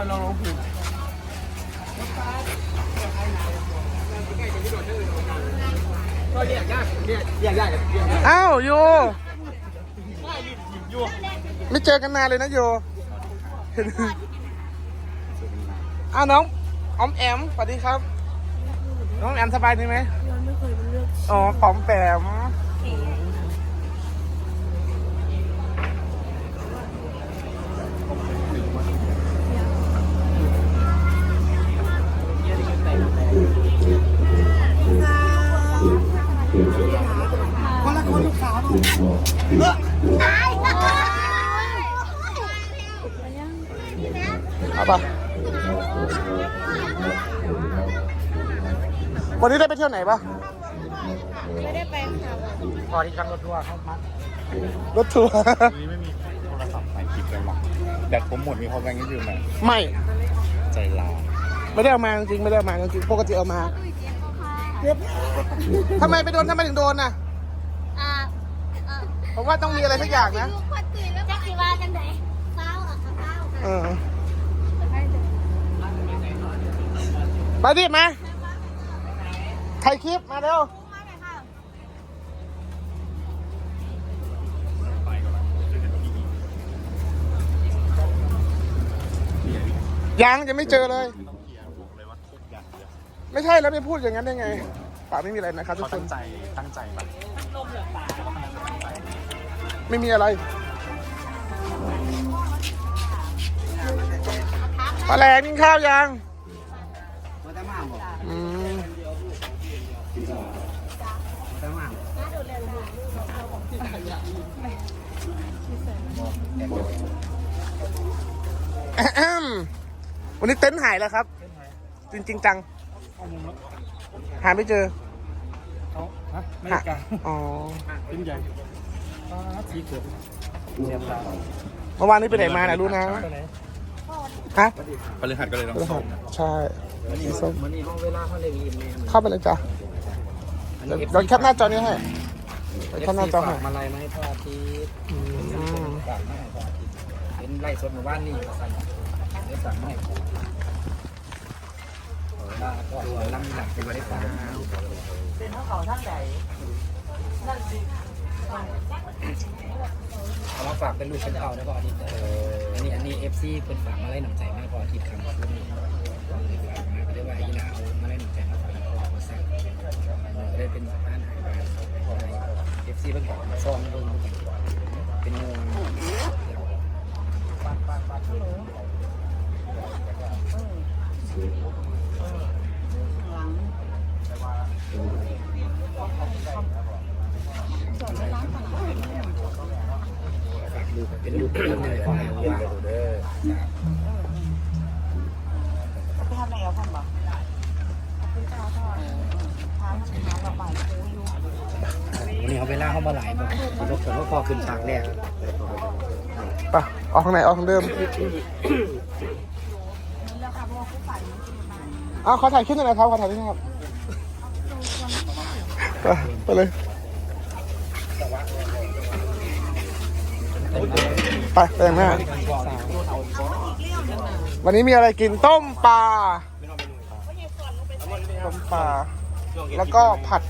อยลองลองผิดก็เรียกยากเรียกเรียกยากเรียกยากอ้าวโยไม่เจอกันนานเลยนะโยเห็นอ้าวน้องออมแอมสวัสดีครับ น้องแอมสบายดีไหมยังไม่เคยเป็นเลือก อ๋อปอมแปม เอาปะวันนี้ได้ไปเที่ยวไหนปะไม่ได้ไปค่ะพอที่ขับรถทัวร์เข้ามารถทัวร์นี้ไม่มีโทรศัพท์ถ่ายคลิปเลยหรอแบตผมหมดมีพอแบงค์ยืมไหมไม่ ใจร้ายไม่ได้เอามาจริงๆไม่ได้เอามาจริงๆปกติเอามาเจ็บทำไมไปโดนทำไมถึงโดนน่ะอ่า เออผมว่าต้องมีอะไรสักอย่างนะ ลูกคนตื่นแล้วจักสิว่าจังไดเฝ้าอะเฝ้าเออ มาดิมาถ่ายคลิปมาเร็วยังจะไม่เจอเลยต้องเคลียร์บอกเลยว่าทุกอย่างเลย ไม่ใช่แล้วไปพูดอย่างนั้นได้ไงป่าไม่มีอะไรนะครับทุกเขาคตั้น งใจตั้งใจแบบ ไม่มีอะไรปลาแหลกินข้าวยังมาแต่มาบอกอืมมาแต่มาแอะแอมวันนี้เต็นท์หายแล้วครับ จริงจริงจัง หาไม่เจอ เขาฮะไม่หากันอ๋อเป็นใหญ่ สีเขียวเสียบตาเมื่อวานนี้ไปไหนมาน่ะรู้นะไปไหนฮะพฤหัสก็เลยต้องส่งใช่มันนี่ส้มมันนี่ห้องเวลาเขาเลยมีเมนเข้าไปเลยจ้ะเดี๋ยวเดี๋ยวแคปหน้าจอนี้ให้เดี๋ยวแคปหน้าจอให้มาลัยมาให้พ่ออาทิตย์อืมฝากมาให้พ่ออาทิตย์เป็นไล่สดหมู่บ้านนี่มาสั่งได้สั่งมาให้พ่อว่าก็นำหนักเป็นบริษัทเป็นเขาเขาท่านใด เอามาฝากเป็นลูกเป็นเต่าแล้วก็อาทิตย์อันนี้อันนี้เอฟซีเป็นฝากมาไล่หนังใจมาให้พ่ออาทิตย์คำพูดนี่ฝากมาก็ได้ว่าอีนาเอามาไล่หนังใจมาฝากพ่อมาสั่งก็ได้เป็นบ้านหายไปเอฟซีเพิ่งบอกมาซ่อมเพิ่งเป็นงงฝากดู เป็นลูกเป็นเลยของเราเด้อไปทำอะไรเอาพันบ่คุณตาทอดทานทานระบายคูอยู่วันนี้เอาเวลาเข้ามาหลายบ่รถเกิดว่าพอขึ้นฉากแรกไปออกทางไหนออกทางเดิมอ้าวขอถ่ายคลิปหน่อยนะครับขอถ่ายคลิปหน่อยครับไปเลย ไปไปอย่างหน้าวันนี้มีอะไรกินต้มปลาต้มปลา แล้วก็ผัด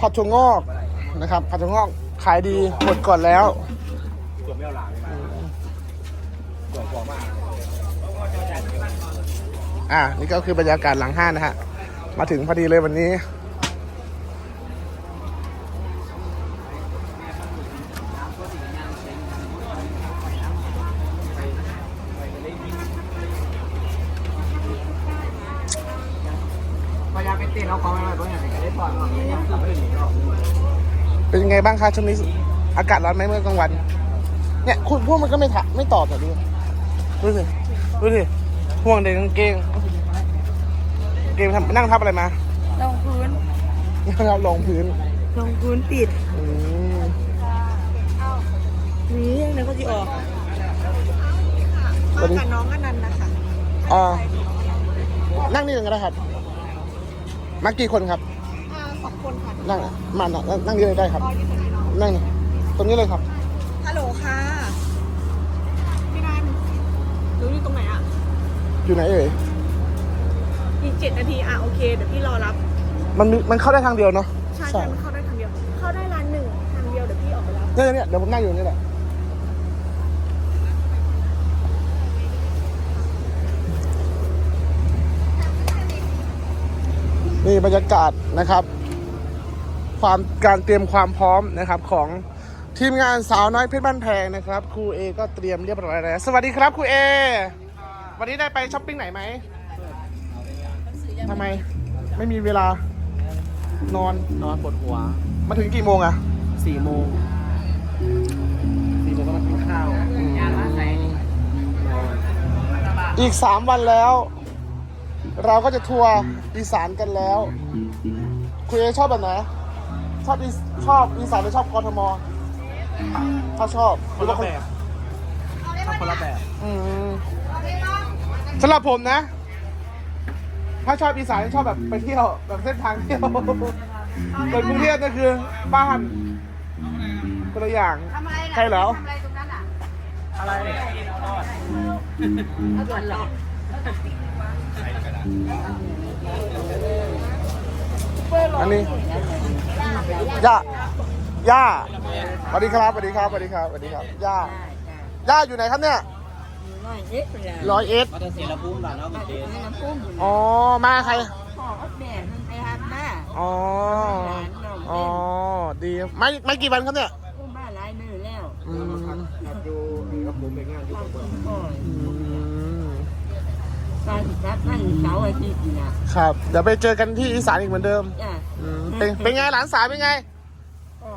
ผัดถั่วงอกนะครับ ผัดถั่วงอกขายดีหมดก่อนแล้วตัวไม่เอาหลังมาตัวกว่ามาอ่านี่ก็คือบรรยากาศหลังห้างนะฮะ มาถึงพอดีเลยวันนี้ ต้นเอาของอะไรบ้างอย่างไรก็ได้พอมาไม่ยังทำไม่หนีหรอกเป็นยังไงบ้างคะช่วงนี้อากาศร้อนไหมเมื่อกลางวัน เนี่ยคุณพวกมันก็ไม่ถะไม่ตอบอะดูดูสิดูสิห่วงเด็กกางเกงเกงทำนั่งทับอะไรมาลงพื้นนั่งทับรองพื้นลงพื้นติดอืมนี่ยังไงก็จะออกวันนี้กับน้องอนันต์นะคะอ่านั่งนี่กันนะครับ มากี่คนครับอ่าสองคนค่ะนั่งอะมานนั่งนี่เลยได้ครับนั่งนั่งตรงนี้เลยครับ ฮัลโหลค่ะ พี่นันรู้อยู่ตรงไหนอะ อยู่ไหนเอ่ยอีกเจ็ดนาทีอะโอเค เดี๋ยวพี่รอรับ มันมันเข้าได้ทางเดียวเนาะใช่ใช่มันเข้าได้ทางเดียว เข้าได้ร้านหนึ่งทางเดียวเดี๋ยวพี่ออกไปแล้วเนี่ยเนี่ยเดี๋ยวผมนั่งอยู่นี่แหละ นี่บรรยากาศนะครับ ความการเตรียมความพร้อมนะครับของทีมงานสาวน้อยเพชรบ้านแพงนะครับครูเอก็เตรียมเรียบร้อยแล้วสวัสดีครับครูเอวันนี้ได้ไปช้อปปิ้งไหนไหมทำไมไม่มีเวลานอนนอนปวดหัว มาถึงกี่โมงอะสี่โมงสี่โมงก็มากินข้าวอีกสามวันแล้ว เราก็จะทัวร์อีสานกันแล้ว คุณเอชอบแบบไหนชอบอีสชอบอีสานหรือชอบกทมถ้าชอบหรือว่าคนคนละแบบอืมสำหรับผมนะ ถ้าชอบอีสานชอบแบบไปเที่ยวแบบเส้นทางเที่ยวส่วนกรุงเทพก็คือบ้านคนละอย่างใช่แล้วอะไร อันนี้ย่าย่าสวัสดีครับสวัสดีครับสวัสดีครับสวัสดีครับย่าย่าอยู่ไหนครับเนี่ยร้อยเอ็ดไปแล้วร้อยเอ็ดมาจะเสียระบุ้มหล่ะเนาะมันเดนน้ำพุ่มอยู่อ๋อมาใครพ่ออัดแม่มันไปหันหน้าอ๋อหลานน้องอ๋อเล่นดีไม่ไม่กี่วันครับเนี่ยพุ่มบ้านหลายมือแล้วอืมดูกับผมเป็นงานอยู่พ่อกับผมพ่ออืมการศึกษาท่านเสาร์อาทิตย์นี่นะครับ เดี๋ยวไปเจอกันที่อีสานอีกเหมือนเดิมจ้ะอืมเป็นเป็นไงหลานสาวเป็นไง ก็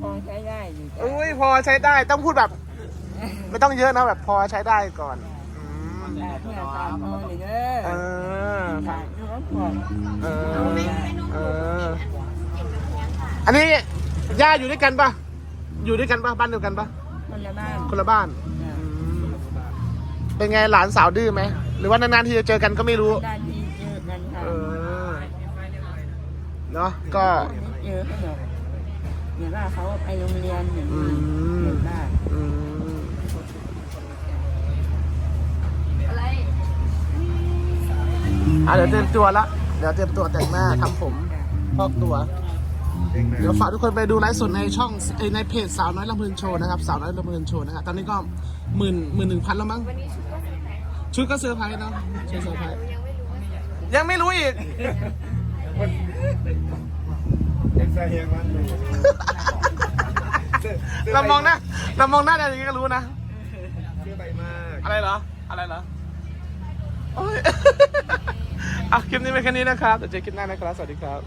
พอใช้ได้อยู่จ้ะอุ้ยพอใช้ได้ต้องพูดแบบ ไม่ต้องเยอะนะแบบพอใช้ได้ก่อนอืมแต่เพื่อตามพอเลยเด้อเออฝากน้องพ่อเออเอออันนี้ย่าอยู่ด้วยกันปะอยู่ด้วยกันปะบ้านเดียวกันปะคนละบ้านคนละบ้านจ้ะ เป็นไงหลานสาวดื้อไหม หรือว่านานๆที่จะเจอกันก็ไม่รู้ด้านนี้เจอกันค่ะเออ เนาะก็ เจอเขาบอกเดี๋ยวว่าเขาไปโรงเรียนอย่างอืนี้ม เห็นบ้านอืมอะเดี๋ยวเตรียมตัวละ เดี๋ยวเตรียมตัวแต่งหน้าทำผมพอกตัว เดี๋ยวฝากทุกคนไปดูไลฟ์สดในช่องเอ้ยในเพจสาวน้อยลำเพลินโชว์นะครับสาวน้อยลำเพลินโชว์นะครับตอนนี้ก็หมื่นหมื่นหนึ่งพันแล้วมั้งชุดก็เซอร์ไพรส์เนาะชุดเซอร์ไพรส์ยังไม่รู้อีกยังใส่ยังมันเรามองหน้าเรามองหน้าอย่างนี้ก็รู้นะเสื้อใบมากอะไรเหรออะไรเหรอโอ้ยอะคลิปนี้เป็นแค่นี้นะครับเดี๋ยวเจอคลิปหน้านะครับสวัสดีครับ